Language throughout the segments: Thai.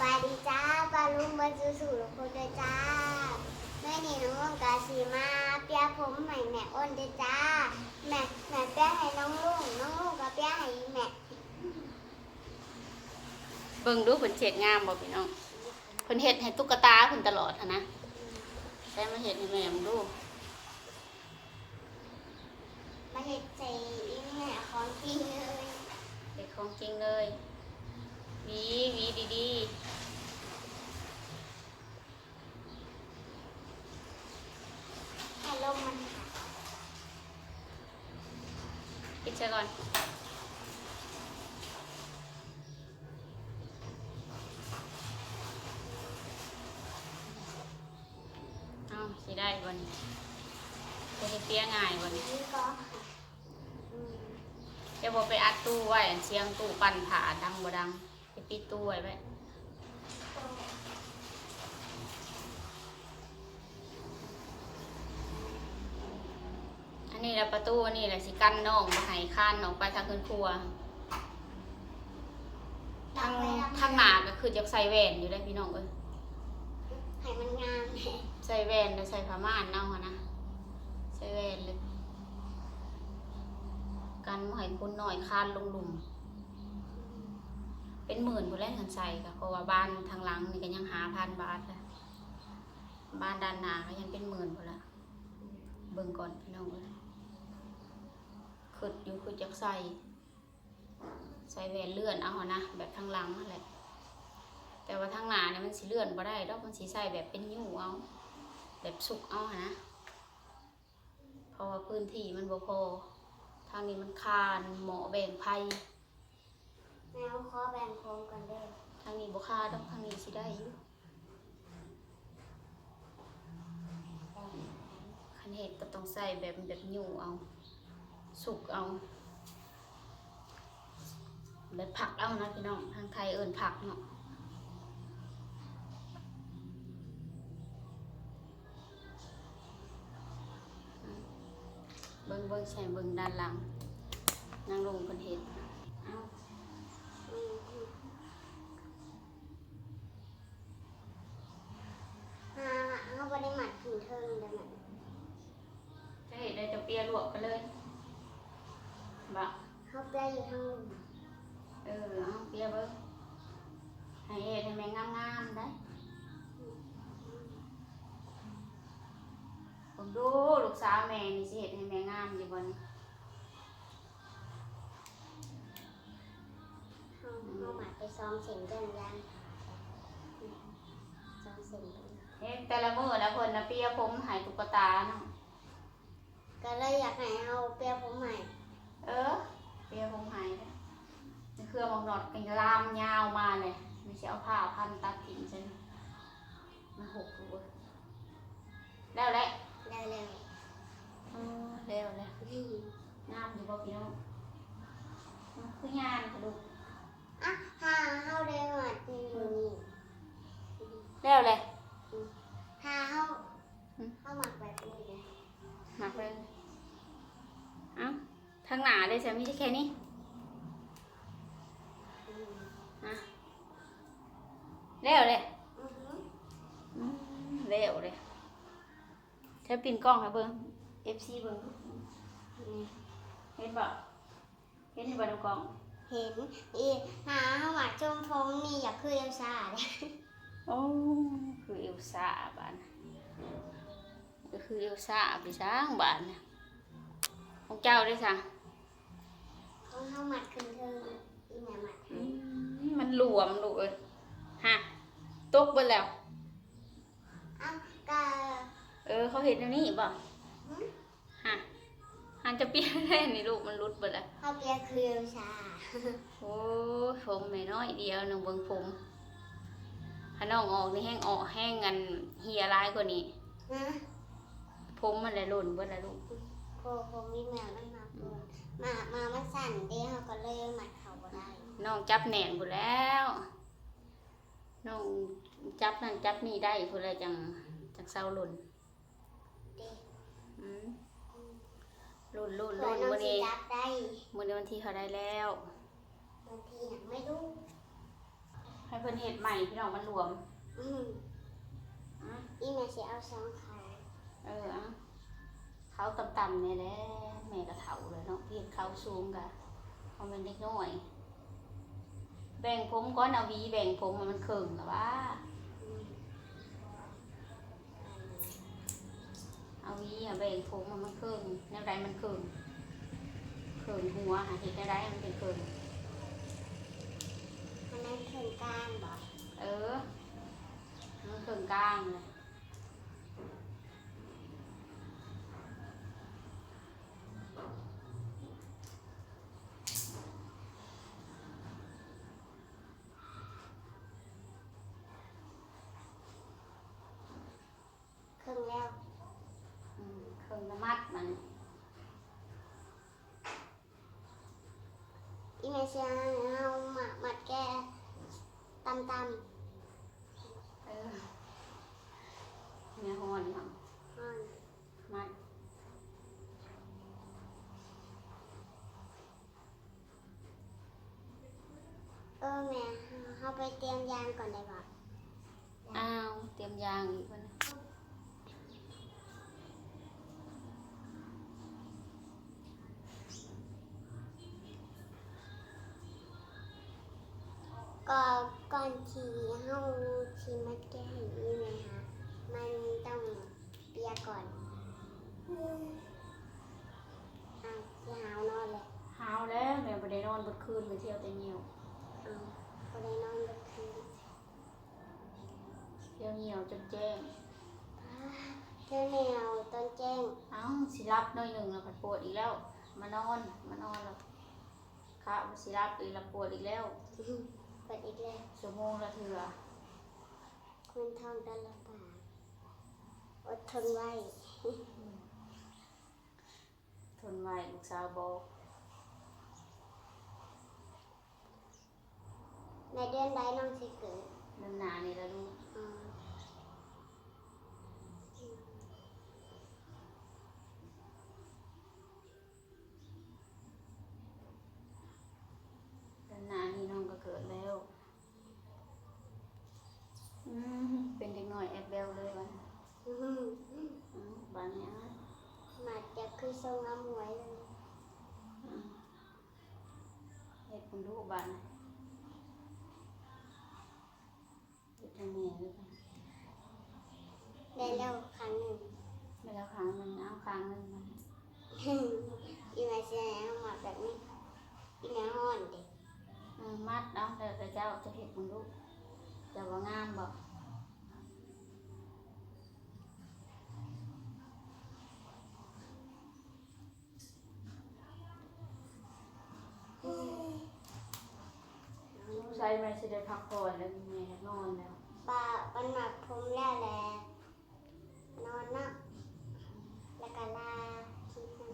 บายดีจ้าปลาลุงมาสู่สู่ทุกคนเลยจ้าแม่นี่น้องลุงกาสีมาเปียผมใหม่แม่อ้นเด้อจ้าแม่แม่เปียให้น้องลุงน้องลุงก็เปียให้แม่เบิ่งดูเพิ่นเช็ดงามบ่พี่น้องเพิ่นเฮ็ดให้ตุ๊กตาเพิ่นตลอดหั้นนะใช้มาเฮ็ดให้แม่มึงดูมาเห็ดใจแม่ของจริงเลยเฮ็ดของจริงเลยหวีหวีดีให้ลมมันค่ะ ๆปิดซะก่อน เอาสิได้บ่นี่จะเฮ็ดเปียง่ายบ่นี่นี่ก็อืมจะบ่ไปอัดตู้ไว้อันเสียงตู้ปั่นผ่าดังบ่ดังไปปิดตู้ไว้ไว้ นนี้แหละประตูอันนี้แหละสิกั้นน้องบ่ให้ข้านน้องไปทางขึ้นครัวทางทางหน้าก็คือจะใส่แหวนอยู่ได้อพี่น้องเอ้ยให้มันงามแม่ใส่แหวนแล้วใส่ผ้าม่านเนาะนะใส่แหวนเลยกันบ่ให้คนน้อยคานลงหลุมเป็นหมื่นพุ่นแหล้วเงินใส่ค่ะเพราะว่าบ้านทางหลังนี่ก็ยังหาพันบาทเลยบ้านด้านหน้าก็ยังเป็นหมื่นพุ่นละเบิ่งก่อนพี่น้องเอ้ย ขึ้นอยู่คือจักใส่ ใส่แหวนเลื่อนเอาหั้นนะแบบทางหลังนั่นแหละ แต่ว่าทางหน้าเนี่ยมันสิเลื่อนบ่ได้ดอกมันสิใส่แบบเป็นยู่เอา แบบสุกเอาหั้นนะเพราะว่าพื้นที่มันบ่พอทางนี้มันคานเหมาะแบ่งไพ่แมวขอแบ่งโคมกันเด้อทางนี้บ่คาดอกทางนี้สิได้อยู่คันเห็ดก็ต้องใส่แบบแบบยู่เอา สุกเอาแบบผักเอานะพี่น้องทางไทยเอิ้นผักเนาะเบิ่งเบิ่งใช่เบิ่งด้านหลังนางลงคนเห็นเอาอืมอืมอ่าเอาบริมัดถึงเทิงเด้อแม่จะเห็นได้จะเปียลวกกันเลย บะเขาเปียอยู่ทางลุมเออเอาเปียเบิ่งให้เฮ็ดให้แม่งามๆได้ผมดูลูกสาวแม่นี่สิเฮ็ดให้แม่งามอยู่บ่นี่เขาเขาหมัดไปซ้อมเสียงเดินยันซ้อมเสียงเดินเฮ็ดแต่ละมื้อนะเพิ่นน่ะเปียผมให้ตุ๊กตาเนาะก็เลยอยากให้เอาเปียผมใหม่ เออเปียผมให้เด้อนี่เครื่องหมอกนอดกันลามยาวมาเลยไม่ใช่เอาผ้าพันตัดทิ้งซั่นมาหกลูกเอ้ยแล้วแหละเร็วเร็วเออแล้วแหละๆอืมงามอยู่บ่พี่น้องมันคืองานกระดูกอะหาเขาได้หมัดอยู่นี่แล้วเลยหาเขาอืมเขาหมักแบบนี้เลยหมักเลยเอ้า ทางหน้าได้ใช่ไม่ใช่แค่นี้อืมอะแล้วเลยอือหืออืมแล้วเลยใช้ปินกล้องให้เบิ่ง FC เบิ่งดูนี่เห็นบ่เห็นบ่ในกล้อง เห็นอีหาเขาหมักจมพงนี่อยากคือเอลซ่าเลยโอ้คือเอลซ่าบ้านก็คือเอลซ่าไปสร้างบ้านเนี่ยของเจ้าได้สั่ง เขาเขาหมักขึ้นเทิงอีแม่หมักอืให้มมันหลวมลูกเอ้ยฮะตกไปแล้ว เอ้าก็เออ เขาเห็นอันนี้บ่หืมฮะหันจะเปลี่ยนได้นี่ลูกมันรุดไปแล้วเขาเปียคือเอลซ่าโอ้ยผมน้อยๆเดียวหนึ่งเบิ่งผมถ้าน้องออกนี่แห้งออกแห้งกันเฮียร้ายกว่านี้ นะผมมันเลยหล่นเบิดแล้วลูก โคโคมีแมวนั่นมาปวดมามามันสั่นเด้เขาก็เลยหมัดเขาบ่ได้น้องจับแหน่นหมดแล้ว น้องจับนั่นจับนี่ได้พุ่นเลยจังจังเศร้าหล่นเด้อืมหล่นหล่นหเผื่อล่นน้องวันสินี้จับได้วันนี้วันที่เขาได้แล้ว บางทีน่ะไม่รู้ให้เพิ่นเฮ็ดใหม่พี่น้องมันรวมอืมอะอีแม่สิเอาสองเขาเอออะ เขาต่ำๆเนี่ยแหละแม่ก็เฒ่าเลยเนาะเฮ็ดเขาสูงกะเขาเป็นเด็กน้อย แบ่งผมก่อนเอาหวีแบ่งผมมันเคิงหรอวะอืมเอาหวีอะแบ่งผมมันเคิงแนวใดมันเคิงเคิงหัวหาเฮ็ดแนวใดมันเป็นเคิงอันนั้นถึงกลางบ่เออมันเคิงกลางเลย ครึ่งแล้ว อืมเคิงละมัดมัน อีแม่สิเอาหมักมัดแก่ตำตเออแม่ฮอนเนาะำอ่อนมัดเออแม่เอาไปเตรียมยางก่อนได้บ่อ้าวเตรียมยางอีกวันนะ ก็ก่อนที่เฮาสิมัดแก่ให้อีแม่ฮะมันต้องเปียกก่อนอืมอะสิหาวนอนเลยหาวแล้วแม่บ่ได้นอนเบดคืนไปเที่ยวแต่เหี่ยวเอาบ่ได้นอนเมื่อคืนเที่ยวเหี่ยวจนแจ้งเจ้าแนวต้นแจ้งเอ้าสิรับหน้อยหนึ่งแล้วผัดปวดอีกแล้ว มานอนมานอนแล้วข้าวสิรับอีกแล้วปวดอีกแล้ว เปิดอีกแล้วชั่วโมงละเถื่อคุณทองตลบาอดทนไว้ ทนไว้ลูกสาวบอกในเดือนใดน้องสิเกิดเดินหนานี่ละลูก อ๋อ เดินหนานี่น้องก็เกิดแล้วอืมเป็นเด็กน้อยแอบเบลเลยวัน อื้อหือ อืมบ้านเนี้ย มาจะ คือทรงอมวยเลยอืมเด็กคนดูบ้านเด็กทางแม่ด้วยกันได้แล้วครั้งหนึ่ง ไม่แล้วครั้งหนึ่งเอาครั้งหนึ่งมัน อีมาเสียเอามาแบบนี้อีแม่ห้อนเด็ก อืมมัดเนาะเดี๋ยวเจ้าจะเห็นมึงลูกจะว่างามบ่ ใช้ไม่ใช่ได้พักผ่อนแล้วแม่นอนแล้วป้าปันหมักผมแล้วแหละนอนนะแล้วก็ลาคิดนะ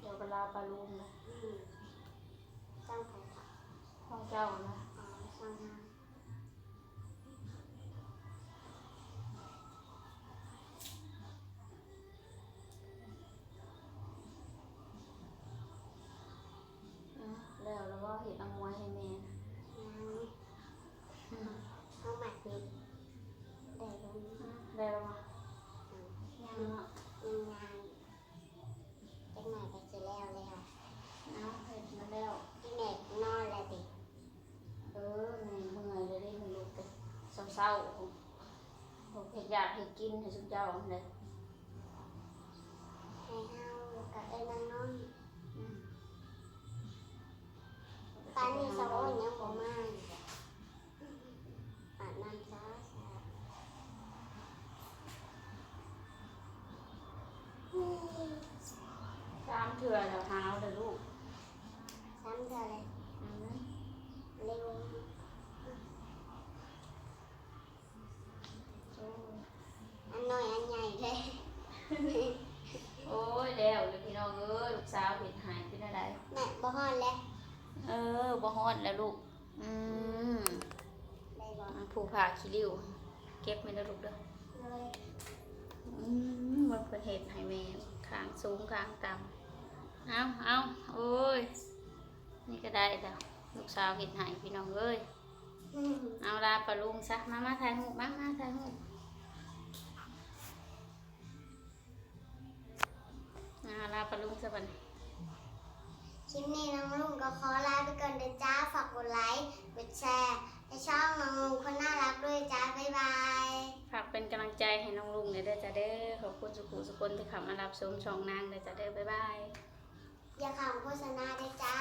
เดี๋ยวก็ลาปลาลุงนะอืมต้องไปค่ะห้องเจ้านะ เห็ดอยากเห็ดกินให้สุดเจ้าเลยให้เฮากับเอ้ยนางนอนอืมตอนนี้สาวอ้นยังบ่มาอาบน้ำซะอืมสามเถื่อแล้วหาวเลยลูก ซ้ำเธอเลย อืม เร็ว โอ้ย อันน้อยอันใหญ่เลย โอ้ยแล้วเลยพี่น้องเอ้ยลูกสาวเห็ดหายเป็นอะไร แม่บ่ฮอนแล้ว เออบ่ฮอดแล้วลูก อืม ได้บ่ อะ ผู้ผ่าขี้ริ้ว เก็บไม่ได้ลูกเด้อเลยอืมมันเป็นเห็ดให้แม่ขางสูงขางต่ำเอาเอาโอ้ย นี่ก็ได้แล้วลูกสาวเห็ดให้พี่น้องเอ้ยอืมเอาปลาลุงซะมามาถ่ายรูปมามาถ่ายรูปอ่าลาปลาลุงซะบัดนคลิปนี้น้องลุงก็ขอลาไปก่อนเด้อจ้า ฝากกดไลค์ กดแชร์ ในช่องน้องลุงคนน่ารักด้วยจ้าบ๊ายบายฝากเป็นกำลังใจให้น้องลุงเลยเด้อจ้าเด้อขอบคุณสุขุสุคนที่เขับมารับชมช่องนางเลยจ้าเด้อบ๊ายบายอย่าขำโฆษณาด้วยจ้า